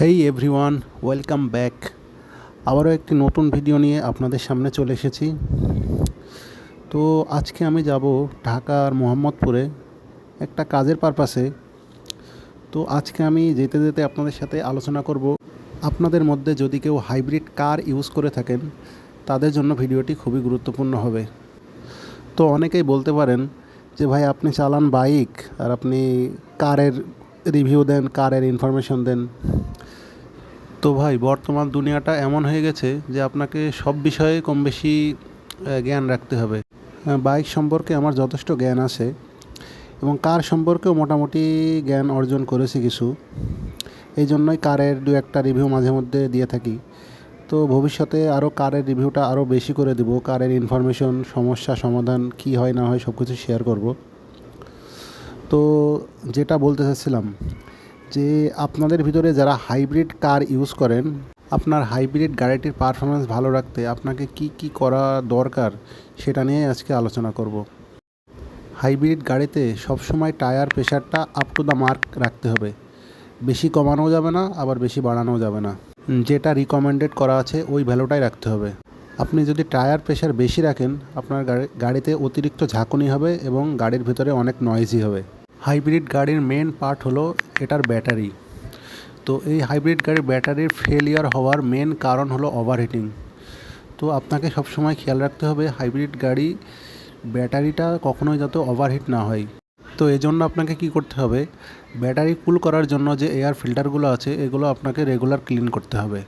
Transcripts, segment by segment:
হেই everyone welcome back আবারও একটি নতুন ভিডিও নিয়ে আপনাদের সামনে চলে এসেছি। তো আজকে আমি যাব ঢাকার মোহাম্মদপুরে একটা কাজের পারপাসে তো আজকে আমি যেতে যেতে আপনাদের সাথে আলোচনা করব। আপনাদের মধ্যে যদি কেউ হাইব্রিড কার ইউজ করে থাকেন, তাদের জন্য ভিডিওটি খুবই গুরুত্বপূর্ণ হবে। তো অনেকেই বলতে পারেন যে, ভাই, আপনি চালান বাইক আর আপনি কারের রিভিউ দেন কারের ইনফরমেশন দেন। তো ভাই, বর্তমান দুনিয়াটা এমন হয়ে গেছে যে আপনাকে সব বিষয়ে কম বেশি জ্ঞান রাখতে হবে। বাইক সম্পর্কে আমার যথেষ্ট জ্ঞান আছে এবং কার সম্পর্কেও মোটামুটি জ্ঞান অর্জন করেছি কিছু। এই জন্যই কারের দু একটা রিভিউ মাঝে মধ্যে দিয়ে থাকি। তো ভবিষ্যতে আরও কারের রিভিউটা আরও বেশি করে দিব, কারের ইনফরমেশন সমস্যা, সমাধান, কি হয় না হয় সব কিছু শেয়ার করব। তো যেটা বলতে চাচ্ছিলাম যে আপনাদের ভিতরে যারা হাইব্রিড কার ইউজ করেন, আপনার হাইব্রিড গাড়িটির পারফরমেন্স ভালো রাখতে আপনাকে কি কি করা দরকার সেটা নিয়ে আজকে আলোচনা করব। হাইব্রিড গাড়িতে সবসময় টায়ার প্রেশারটা আপ টু দ্য মার্ক রাখতে হবে। বেশি কমানো যাবে না, আবার বেশি বাড়ানো যাবে না। যেটা রিকমেন্ডেড করা আছে, ওই ভ্যালুটাই রাখতে হবে। আপনি যদি টায়ার প্রেশার বেশি রাখেন, আপনার গাড়ি, গাড়িতে অতিরিক্ত ঝাঁকুনি হবে এবং গাড়ির ভিতরে অনেক নয়েজি হবে। হাইব্রিড গাড়ির মেন পার্ট হলো এটার ব্যাটারি। তো এই হাইব্রিড গাড়ির ব্যাটারির ফেলিয়ার হওয়ার মেন কারণ হলো ওভারহিটিং তো আপনাকে সবসময় খেয়াল রাখতে হবে, হাইব্রিড গাড়ি ব্যাটারিটা কখনোই যাতে ওভারহিট না হয়। তো এই জন্য আপনাকে কি করতে হবে, ব্যাটারি কুল করার জন্য যে এয়ার ফিল্টারগুলো আছে, এগুলো আপনাকে রেগুলার ক্লিন করতে হবে।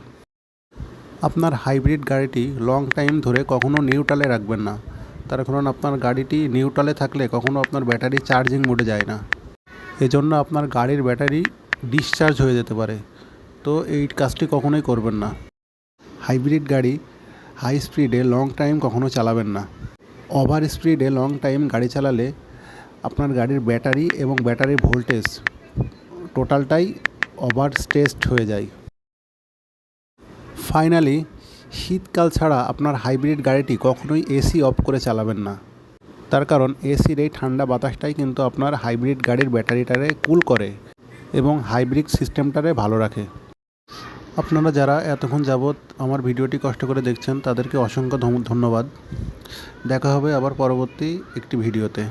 আপনার হাইব্রিড গাড়িটি লং টাইম ধরে কখনো নিউট্রালে রাখবেন না। তার কারণ আপনার গাড়িটি নিউট্রালে থাকলে কখনও আপনার ব্যাটারি চার্জিং মোডে যায় না। এজন্য আপনার গাড়ির ব্যাটারি ডিসচার্জ হয়ে যেতে পারে। তো এই কাজটি কখনোই করবেন না। হাইব্রিড গাড়ি হাই স্পিডে লং টাইম কখনো চালাবেন না। ওভার স্পিডে লং টাইম গাড়ি চালালে আপনার গাড়ির ব্যাটারি এবং ব্যাটারির ভোল্টেজ টোটালটাই ওভার স্ট্রেসড হয়ে যায়। ফাইনালি শীতকাল ছাড়া আপনার হাইব্রিড গাড়িটি কখনোই এসি অফ করে চালাবেন না। তার কারণ, এসির এই ঠান্ডা বাতাসটাই কিন্তু আপনার হাইব্রিড গাড়ির ব্যাটারিটারে কুল করে এবং হাইব্রিড সিস্টেমটারে ভালো রাখে। আপনারা যারা এতক্ষণ যাবৎ আমার ভিডিওটি কষ্ট করে দেখছেন, তাদেরকে অসংখ্য ধন্যবাদ। দেখা হবে আবার পরবর্তী একটি ভিডিওতে।